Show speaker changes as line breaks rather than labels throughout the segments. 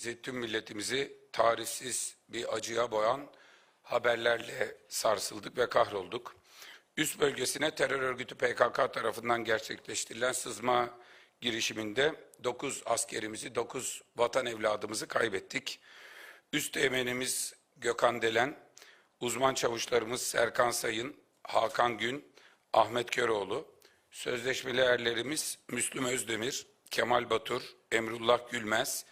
bizi, tüm milletimizi tarifsiz bir acıya boyan haberlerle sarsıldık ve kahrolduk. Üst bölgesine terör örgütü PKK tarafından gerçekleştirilen sızma girişiminde 9 askerimizi, 9 vatan evladımızı kaybettik. Üst emenimiz Gökhan Delen, uzman çavuşlarımız Serkan Sayın, Hakan Gün, Ahmet Köroğlu, sözleşmeli erlerimiz Müslüm Özdemir, Kemal Batur, Emrullah Gülmez,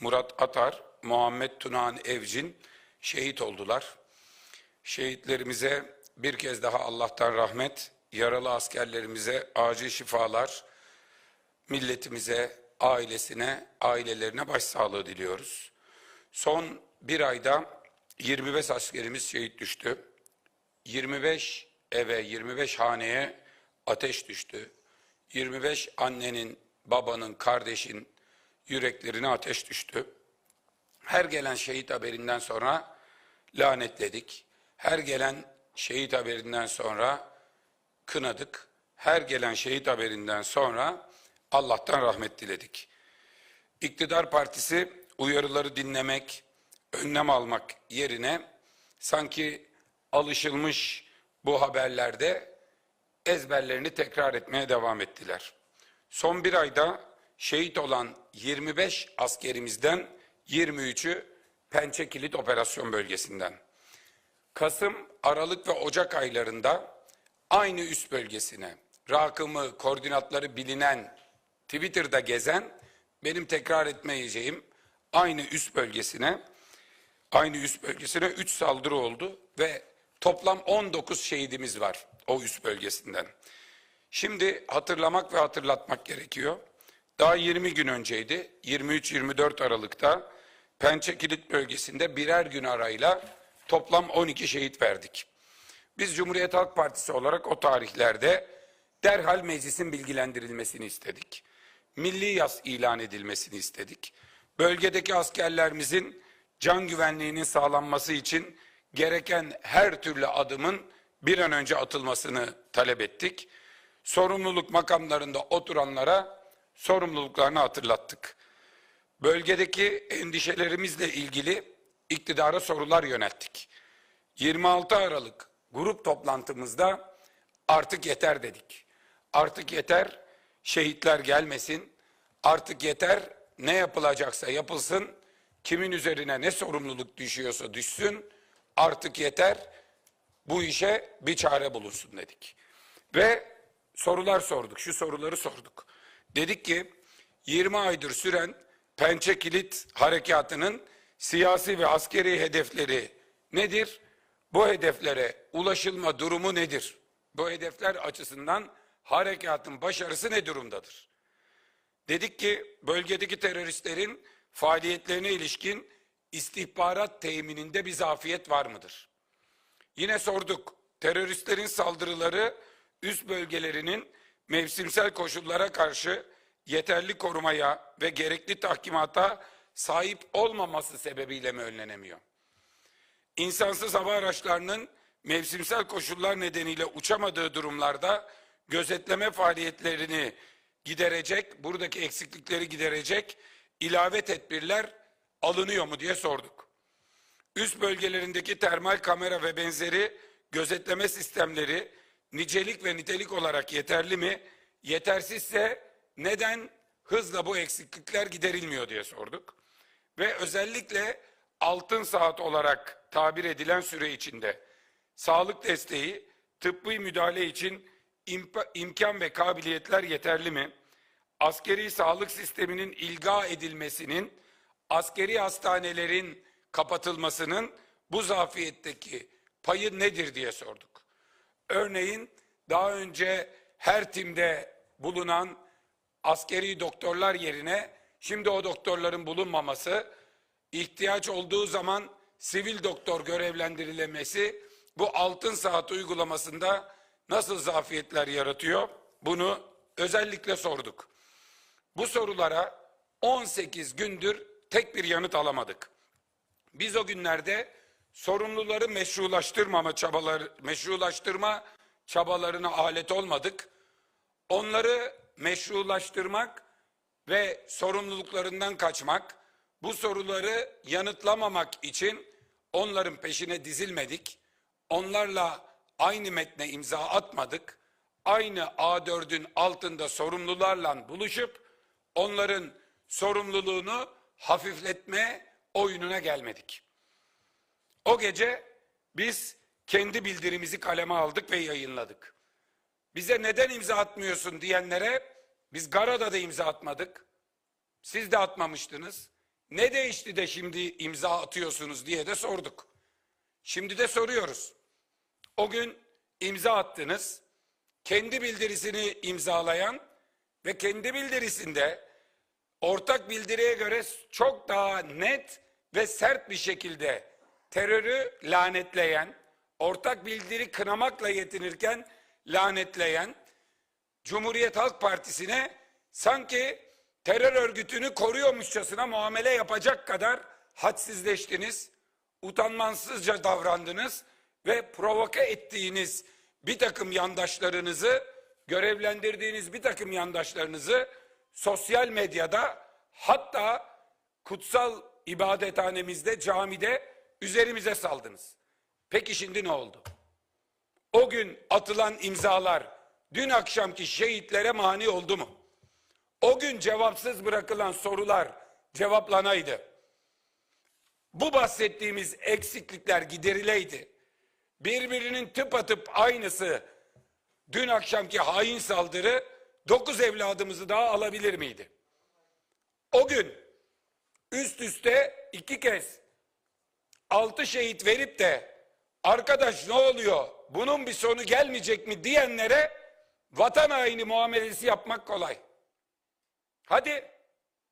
Murat Atar, Muhammed Tunağan Evcin şehit oldular. Şehitlerimize bir kez daha Allah'tan rahmet, yaralı askerlerimize acil şifalar, milletimize, ailesine, ailelerine başsağlığı diliyoruz. Son bir ayda 25 askerimiz şehit düştü. 25 eve, 25 haneye ateş düştü. 25 annenin, babanın, kardeşin yüreklerine ateş düştü. Her gelen şehit haberinden sonra lanetledik. Her gelen şehit haberinden sonra kınadık. Her gelen şehit haberinden sonra Allah'tan rahmet diledik. İktidar partisi uyarıları dinlemek, önlem almak yerine sanki alışılmış bu haberlerde ezberlerini tekrar etmeye devam ettiler. Son bir ayda şehit olan 25 askerimizden 23'ü Pençe Kilit Operasyon Bölgesi'nden. Kasım, Aralık ve Ocak aylarında aynı üst bölgesine, rakımı, koordinatları bilinen, Twitter'da gezen, benim tekrar etmeyeceğim aynı üst bölgesine, aynı üst bölgesine 3 saldırı oldu ve toplam 19 şehidimiz var o üst bölgesinden. Şimdi hatırlamak ve hatırlatmak gerekiyor. Daha 20 gün önceydi, 23-24 Aralık'ta Pençe Kilit bölgesinde birer gün arayla toplam 12 şehit verdik. Biz Cumhuriyet Halk Partisi olarak o tarihlerde derhal meclisin bilgilendirilmesini istedik. Milli yas ilan edilmesini istedik. Bölgedeki askerlerimizin can güvenliğinin sağlanması için gereken her türlü adımın bir an önce atılmasını talep ettik. Sorumluluk makamlarında oturanlara sorumluluklarını hatırlattık. Bölgedeki endişelerimizle ilgili iktidara sorular yönelttik. 26 Aralık grup toplantımızda artık yeter dedik. Artık yeter şehitler gelmesin. Artık yeter ne yapılacaksa yapılsın. Kimin üzerine ne sorumluluk düşüyorsa düşsün. Artık yeter bu işe bir çare bulunsun dedik. Ve sorular sorduk. Şu soruları sorduk. Dedik ki 20 aydır süren Pençe Kilit Harekatı'nın siyasi ve askeri hedefleri nedir? Bu hedeflere ulaşılma durumu nedir? Bu hedefler açısından harekatın başarısı ne durumdadır? Dedik ki bölgedeki teröristlerin faaliyetlerine ilişkin istihbarat temininde bir zafiyet var mıdır? Yine sorduk. Teröristlerin saldırıları üst bölgelerinin mevsimsel koşullara karşı yeterli korumaya ve gerekli tahkimata sahip olmaması sebebiyle mi önlenemiyor? İnsansız hava araçlarının mevsimsel koşullar nedeniyle uçamadığı durumlarda gözetleme faaliyetlerini giderecek, buradaki eksiklikleri giderecek ilave tedbirler alınıyor mu diye sorduk. Üst bölgelerindeki termal kamera ve benzeri gözetleme sistemleri nicelik ve nitelik olarak yeterli mi? Yetersizse neden hızla bu eksiklikler giderilmiyor diye sorduk. Ve özellikle altın saat olarak tabir edilen süre içinde sağlık desteği, tıbbi müdahale için imkan ve kabiliyetler yeterli mi? Askeri sağlık sisteminin ilga edilmesinin, askeri hastanelerin kapatılmasının bu zafiyetteki payı nedir diye sorduk. Örneğin daha önce her timde bulunan askeri doktorlar yerine şimdi o doktorların bulunmaması, ihtiyaç olduğu zaman sivil doktor görevlendirilemesi bu altın saat uygulamasında nasıl zafiyetler yaratıyor? Bunu özellikle sorduk. Bu sorulara 18 gündür tek bir yanıt alamadık. Biz o günlerde sorumluları meşrulaştırmama çabaları, meşrulaştırma çabalarına alet olmadık. Onları meşrulaştırmak ve sorumluluklarından kaçmak, bu soruları yanıtlamamak için onların peşine dizilmedik. Onlarla aynı metne imza atmadık. Aynı A4'ün altında sorumlularla buluşup onların sorumluluğunu hafifletme oyununa gelmedik. O gece biz kendi bildirimizi kaleme aldık ve yayınladık. Bize neden imza atmıyorsun diyenlere biz Gara'da da imza atmadık. Siz de atmamıştınız. Ne değişti de şimdi imza atıyorsunuz diye de sorduk. Şimdi de soruyoruz. O gün imza attınız. Kendi bildirisini imzalayan ve kendi bildirisinde ortak bildiriye göre çok daha net ve sert bir şekilde terörü lanetleyen, ortak bildiri kınamakla yetinirken lanetleyen Cumhuriyet Halk Partisi'ne sanki terör örgütünü koruyormuşçasına muamele yapacak kadar hadsizleştiniz, utanmansızca davrandınız ve provoke ettiğiniz bir takım yandaşlarınızı, görevlendirdiğiniz bir takım yandaşlarınızı sosyal medyada hatta kutsal ibadethanemizde, camide üzerimize saldınız. Peki şimdi ne oldu? O gün atılan imzalar dün akşamki şehitlere mani oldu mu? O gün cevapsız bırakılan sorular cevaplanaydı. Bu bahsettiğimiz eksiklikler giderileydi. Birbirinin tıpatıp aynısı dün akşamki hain saldırı dokuz evladımızı daha alabilir miydi? O gün üst üste iki kez altı şehit verip de arkadaş ne oluyor bunun bir sonu gelmeyecek mi diyenlere vatan haini muamelesi yapmak kolay. Hadi,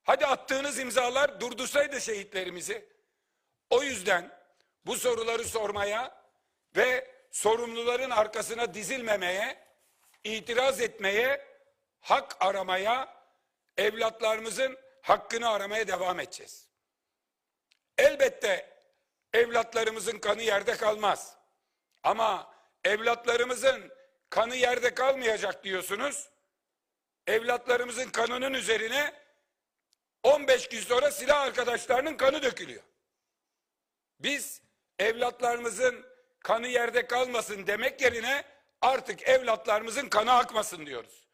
hadi attığınız imzalar durdursaydı şehitlerimizi. O yüzden bu soruları sormaya ve sorumluların arkasına dizilmemeye, itiraz etmeye, hak aramaya, evlatlarımızın hakkını aramaya devam edeceğiz. Elbette evlatlarımızın kanı yerde kalmaz. Ama evlatlarımızın kanı yerde kalmayacak diyorsunuz. Evlatlarımızın kanının üzerine 15 gün sonra silah arkadaşlarının kanı dökülüyor. Biz evlatlarımızın kanı yerde kalmasın demek yerine artık evlatlarımızın kanı akmasın diyoruz.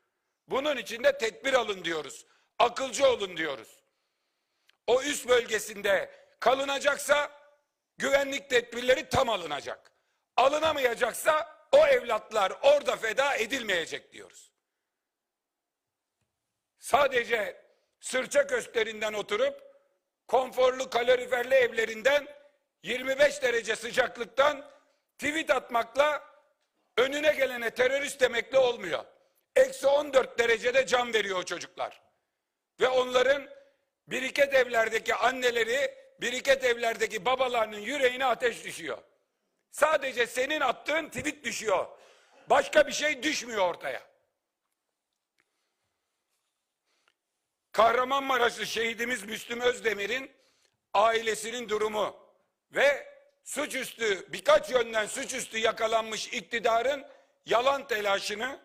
Bunun için de tedbir alın diyoruz. Akılcı olun diyoruz. O üst bölgesinde kalınacaksa güvenlik tedbirleri tam alınacak. Alınamayacaksa o evlatlar orada feda edilmeyecek diyoruz. Sadece sırça köşklerinden oturup konforlu kaloriferli evlerinden 25 derece sıcaklıktan tweet atmakla önüne gelene terörist demekle olmuyor. Eksi 14 derecede can veriyor o çocuklar. Ve onların biriket evlerdeki anneleri, biriket evlerdeki babalarının yüreğine ateş düşüyor. Sadece senin attığın tweet düşüyor. Başka bir şey düşmüyor ortaya. Kahramanmaraşlı şehidimiz Müslüm Özdemir'in ailesinin durumu ve suçüstü birkaç yönden suçüstü yakalanmış iktidarın yalan telaşını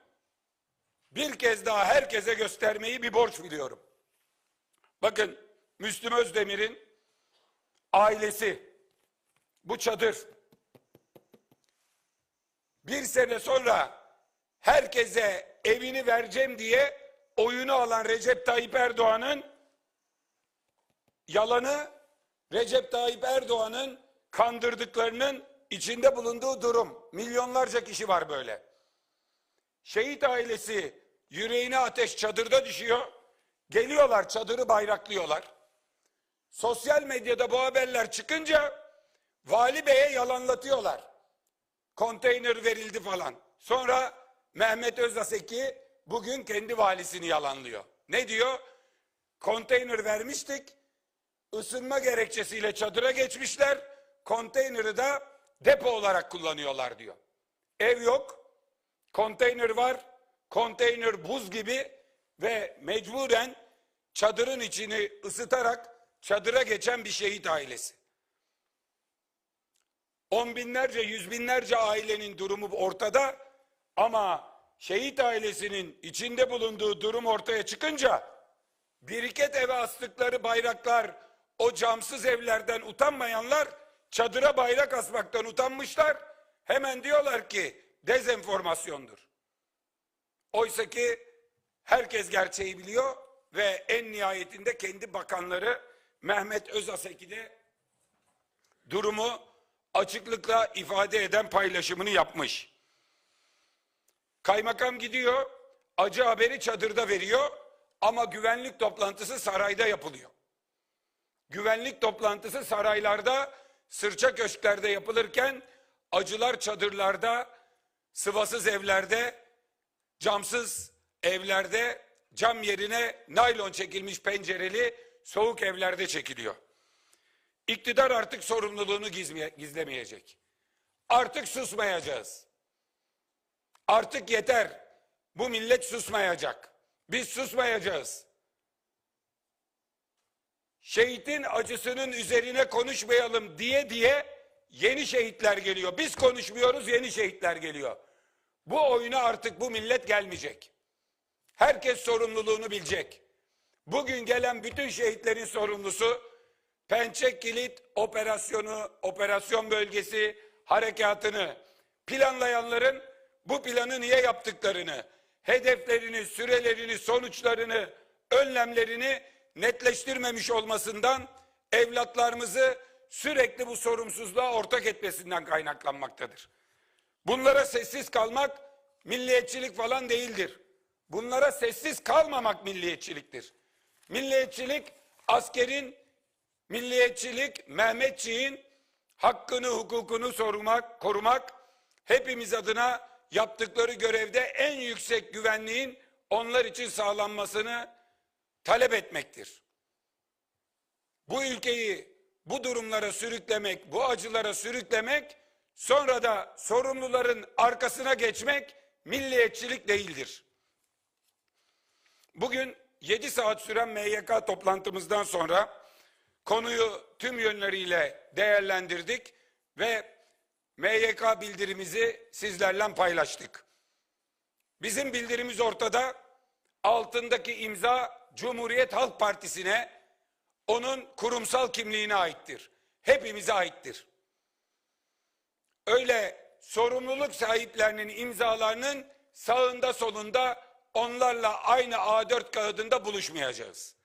bir kez daha herkese göstermeyi bir borç biliyorum. Bakın Müslüm Özdemir'in ailesi bu çadır bir sene sonra herkese evini vereceğim diye oyunu alan Recep Tayyip Erdoğan'ın yalanı Recep Tayyip Erdoğan'ın kandırdıklarının içinde bulunduğu durum. Milyonlarca kişi var böyle. Şehit ailesi yüreğine ateş çadırda düşüyor. Geliyorlar çadırı bayraklıyorlar. Sosyal medyada bu haberler çıkınca vali beye yalanlatıyorlar. Konteyner verildi falan. Sonra Mehmet Özaseki bugün kendi valisini yalanlıyor. Ne diyor? Konteyner vermiştik. Isınma gerekçesiyle çadıra geçmişler. Konteyneri de depo olarak kullanıyorlar diyor. Ev yok. Konteyner var. Konteyner buz gibi ve mecburen çadırın içini ısıtarak çadıra geçen bir şehit ailesi. On binlerce, yüz binlerce ailenin durumu ortada ama şehit ailesinin içinde bulunduğu durum ortaya çıkınca biriket eve astıkları bayraklar o camsız evlerden utanmayanlar çadıra bayrak asmaktan utanmışlar. Hemen diyorlar ki dezenformasyondur. Oysa ki herkes gerçeği biliyor ve en nihayetinde kendi bakanları Mehmet Özaseki de durumu açıklıkla ifade eden paylaşımını yapmış. Kaymakam gidiyor, acı haberi çadırda veriyor ama güvenlik toplantısı sarayda yapılıyor. Güvenlik toplantısı saraylarda, sırça köşklerde yapılırken acılar çadırlarda, sıvasız evlerde, camsız evlerde, cam yerine naylon çekilmiş pencereli soğuk evlerde çekiliyor. İktidar artık sorumluluğunu gizlemeyecek. Artık susmayacağız. Artık yeter. Bu millet susmayacak. Biz susmayacağız. Şehitin acısının üzerine konuşmayalım diye diye yeni şehitler geliyor. Biz konuşmuyoruz, yeni şehitler geliyor. Bu oyuna artık bu millet gelmeyecek. Herkes sorumluluğunu bilecek. Bugün gelen bütün şehitlerin sorumlusu Pençe Kilit operasyonu, operasyon bölgesi harekatını planlayanların bu planı niye yaptıklarını, hedeflerini, sürelerini, sonuçlarını, önlemlerini netleştirmemiş olmasından evlatlarımızı sürekli bu sorumsuzluğa ortak etmesinden kaynaklanmaktadır. Bunlara sessiz kalmak milliyetçilik falan değildir. Bunlara sessiz kalmamak milliyetçiliktir. Milliyetçilik askerin, milliyetçilik Mehmetçiğin hakkını, hukukunu sormak, korumak, hepimiz adına yaptıkları görevde en yüksek güvenliğin onlar için sağlanmasını talep etmektir. Bu ülkeyi bu durumlara sürüklemek, bu acılara sürüklemek, sonra da sorumluların arkasına geçmek milliyetçilik değildir. Bugün 7 saat süren MYK toplantımızdan sonra konuyu tüm yönleriyle değerlendirdik ve MYK bildirimizi sizlerle paylaştık. Bizim bildirimiz ortada. Altındaki imza Cumhuriyet Halk Partisi'ne, onun kurumsal kimliğine aittir. Hepimize aittir. Öyle sorumluluk sahiplerinin imzalarının sağında solunda onlarla aynı A4 kağıdında buluşmayacağız.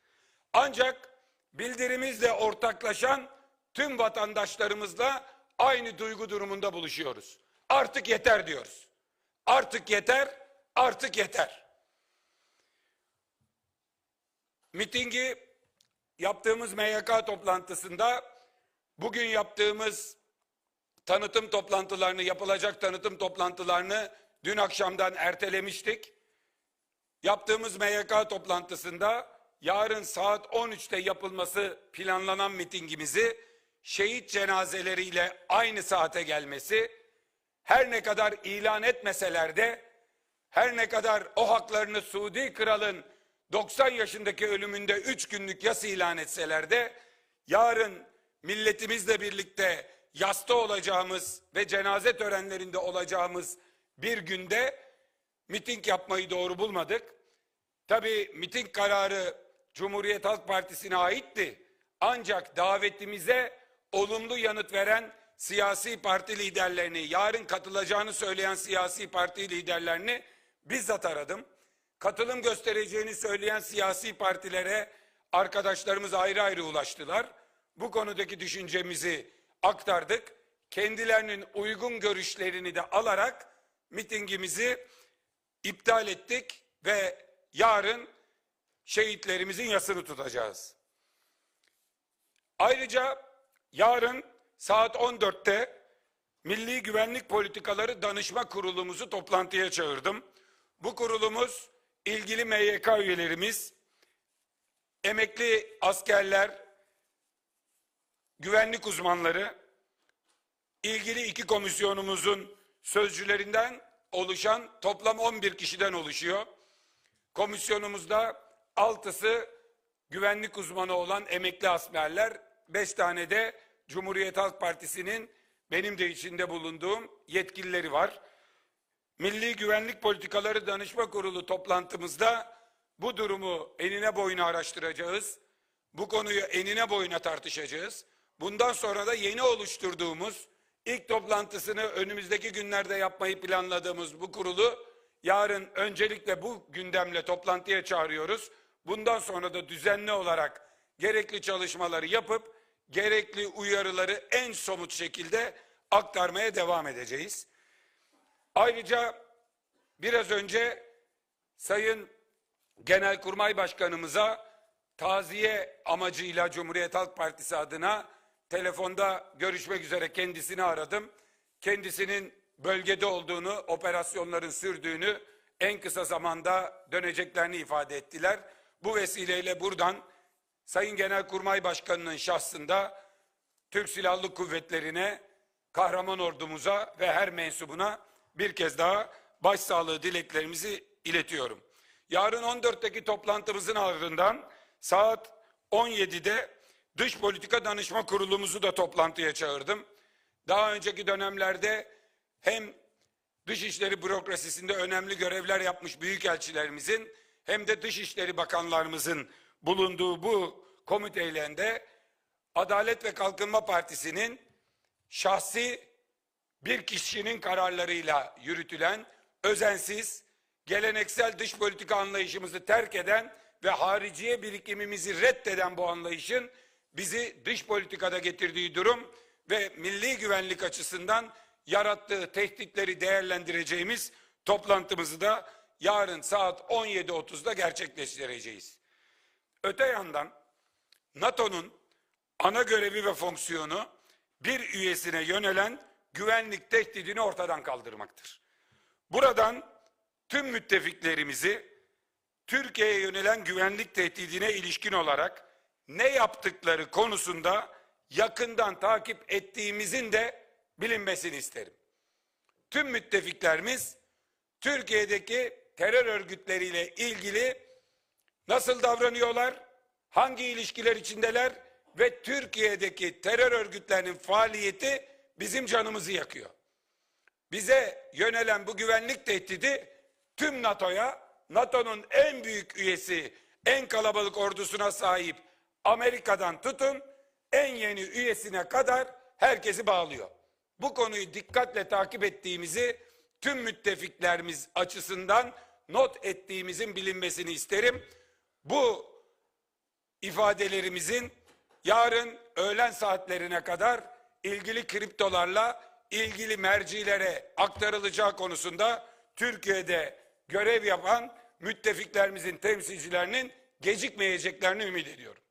Ancak bildirimizle ortaklaşan tüm vatandaşlarımızla aynı duygu durumunda buluşuyoruz. Artık yeter diyoruz. Artık yeter, artık yeter. Mitingi yaptığımız MYK toplantısında bugün yaptığımız tanıtım toplantılarını, yapılacak tanıtım toplantılarını dün akşamdan ertelemiştik. Yaptığımız MYK toplantısında yarın saat 13'te yapılması planlanan mitingimizi şehit cenazeleriyle aynı saate gelmesi, her ne kadar ilan etmeseler de, her ne kadar o haklarını Suudi kralın 90 yaşındaki ölümünde 3 günlük yas ilan etseler de, yarın milletimizle birlikte yasta olacağımız ve cenaze törenlerinde olacağımız bir günde miting yapmayı doğru bulmadık. Tabii miting kararı Cumhuriyet Halk Partisi'ne aitti. Ancak davetimize olumlu yanıt veren siyasi parti liderlerini, yarın katılacağını söyleyen siyasi parti liderlerini bizzat aradım. Katılım göstereceğini söyleyen siyasi partilere arkadaşlarımız ayrı ayrı ulaştılar. Bu konudaki düşüncemizi aktardık. Kendilerinin uygun görüşlerini de alarak mitingimizi iptal ettik ve yarın şehitlerimizin yasını tutacağız. Ayrıca yarın saat 14'te Milli Güvenlik Politikaları Danışma Kurulumuzu toplantıya çağırdım. Bu kurulumuz ilgili MYK üyelerimiz, emekli askerler, güvenlik uzmanları, ilgili iki komisyonumuzun sözcülerinden oluşan toplam 11 kişiden oluşuyor. Komisyonumuzda altısı güvenlik uzmanı olan emekli askerler, beş tane de Cumhuriyet Halk Partisi'nin benim de içinde bulunduğum yetkilileri var. Milli Güvenlik Politikaları Danışma Kurulu toplantımızda bu durumu enine boyuna araştıracağız. Bu konuyu enine boyuna tartışacağız. Bundan sonra da yeni oluşturduğumuz ilk toplantısını önümüzdeki günlerde yapmayı planladığımız bu kurulu yarın öncelikle bu gündemle toplantıya çağırıyoruz. Bundan sonra da düzenli olarak gerekli çalışmaları yapıp gerekli uyarıları en somut şekilde aktarmaya devam edeceğiz. Ayrıca biraz önce Sayın Genelkurmay Başkanımıza taziye amacıyla Cumhuriyet Halk Partisi adına telefonda görüşmek üzere kendisini aradım. Kendisinin bölgede olduğunu, operasyonların sürdüğünü, en kısa zamanda döneceklerini ifade ettiler. Bu vesileyle buradan Sayın Genelkurmay Başkanı'nın şahsında Türk Silahlı Kuvvetleri'ne, kahraman ordumuza ve her mensubuna bir kez daha başsağlığı dileklerimizi iletiyorum. Yarın 14'teki toplantımızın ardından saat 17'de Dış Politika Danışma Kurulumuzu da toplantıya çağırdım. Daha önceki dönemlerde hem Dışişleri bürokrasisinde önemli görevler yapmış büyükelçilerimizin hem de Dışişleri Bakanlarımızın bulunduğu bu komiteyle de Adalet ve Kalkınma Partisi'nin şahsi bir kişinin kararlarıyla yürütülen özensiz, geleneksel dış politika anlayışımızı terk eden ve hariciye birikimimizi reddeden bu anlayışın bizi dış politikada getirdiği durum ve milli güvenlik açısından yarattığı tehditleri değerlendireceğimiz toplantımızı da yarın saat 17.30'da gerçekleştireceğiz. Öte yandan NATO'nun ana görevi ve fonksiyonu bir üyesine yönelen güvenlik tehdidini ortadan kaldırmaktır. Buradan tüm müttefiklerimizi Türkiye'ye yönelen güvenlik tehdidine ilişkin olarak ne yaptıkları konusunda yakından takip ettiğimizin de bilinmesini isterim. Tüm müttefiklerimiz Türkiye'deki terör örgütleriyle ilgili nasıl davranıyorlar, hangi ilişkiler içindeler ve Türkiye'deki terör örgütlerinin faaliyeti bizim canımızı yakıyor. Bize yönelen bu güvenlik tehdidi tüm NATO'ya, NATO'nun en büyük üyesi, en kalabalık ordusuna sahip Amerika'dan tutun en yeni üyesine kadar herkesi bağlıyor. Bu konuyu dikkatle takip ettiğimizi tüm müttefiklerimiz açısından not ettiğimizin bilinmesini isterim. Bu ifadelerimizin yarın öğlen saatlerine kadar ilgili kriptolarla ilgili mercilere aktarılacağı konusunda Türkiye'de görev yapan müttefiklerimizin temsilcilerinin gecikmeyeceklerini ümit ediyorum.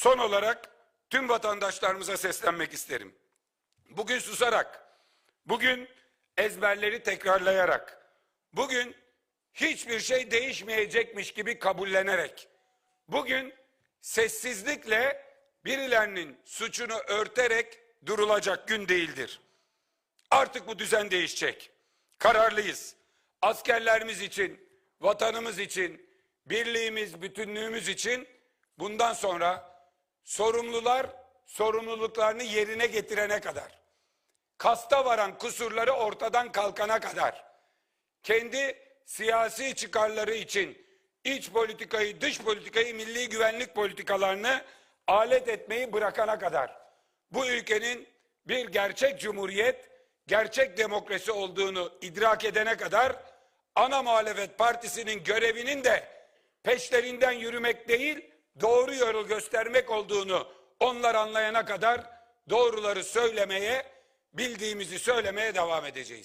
Son olarak tüm vatandaşlarımıza seslenmek isterim. Bugün susarak, bugün ezberleri tekrarlayarak, bugün hiçbir şey değişmeyecekmiş gibi kabullenerek, bugün sessizlikle birilerinin suçunu örterek durulacak gün değildir. Artık bu düzen değişecek. Kararlıyız. Askerlerimiz için, vatanımız için, birliğimiz, bütünlüğümüz için bundan sonra sorumlular sorumluluklarını yerine getirene kadar, kasta varan kusurları ortadan kalkana kadar, kendi siyasi çıkarları için iç politikayı, dış politikayı, milli güvenlik politikalarını alet etmeyi bırakana kadar bu ülkenin bir gerçek cumhuriyet, gerçek demokrasi olduğunu idrak edene kadar ana muhalefet partisinin görevinin de peşlerinden yürümek değil, doğru yolu göstermek olduğunu onlar anlayana kadar doğruları söylemeye, bildiğimizi söylemeye devam edeceğiz.